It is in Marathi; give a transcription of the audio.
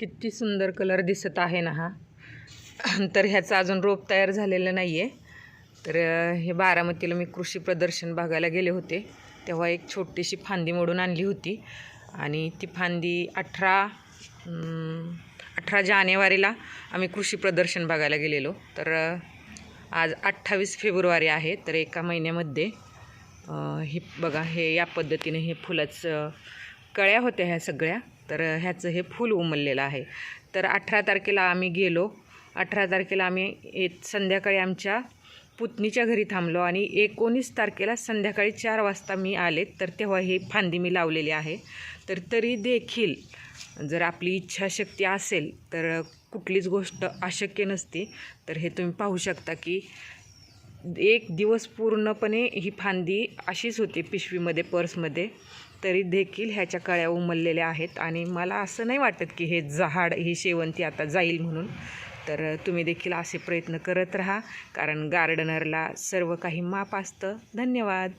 किती सुंदर कलर दिसत आहे ना हा. तर ह्याचं अजून रोप तयार झालेलं नाही आहे तर हे बारामतीला मी कृषी प्रदर्शन बघायला गेले होते. तेव्हा एक छोटीशी फांदी मोडून आणली होती. आणि ती फांदी अठरा अठरा जानेवारीला आम्ही कृषी प्रदर्शन बघायला गेलेलो. तर आज अठ्ठावीस फेब्रुवारी आहे. तर एका महिन्यामध्ये हे बघा हे या पद्धतीने हे फुलाचं कळ्या होत्या ह्या सगळ्या. तर ह्याचं हे फूल उमललेलं आहे. तर अठरा तारखेला आम्ही गेलो. अठरा तारखेला आम्ही एक संध्याकाळी आमच्या पुतणीच्या घरी थांबलो आणि एकोणीस तारखेला संध्याकाळी चार वाजता मी आले. तर तेव्हा ही फांदी मी लावलेली आहे. तर तरी देखील जर आपली इच्छाशक्ती असेल तर कुठलीच गोष्ट अशक्य नसती. तर हे तुम्ही पाहू शकता की एक दिवस पूर्णपणे ही फांदी अशीच होती पिशवीमध्ये पर्समध्ये तरी देखील ह्याच्या कळ्या उमललेल्या आहेत. आणि मला असं नाही वाटत की हे झाड ही शेवंती आता जाईल म्हणून. तर तुम्ही देखील असे प्रयत्न करत राहा कारण गार्डनरला सर्व काही माप असतं. धन्यवाद.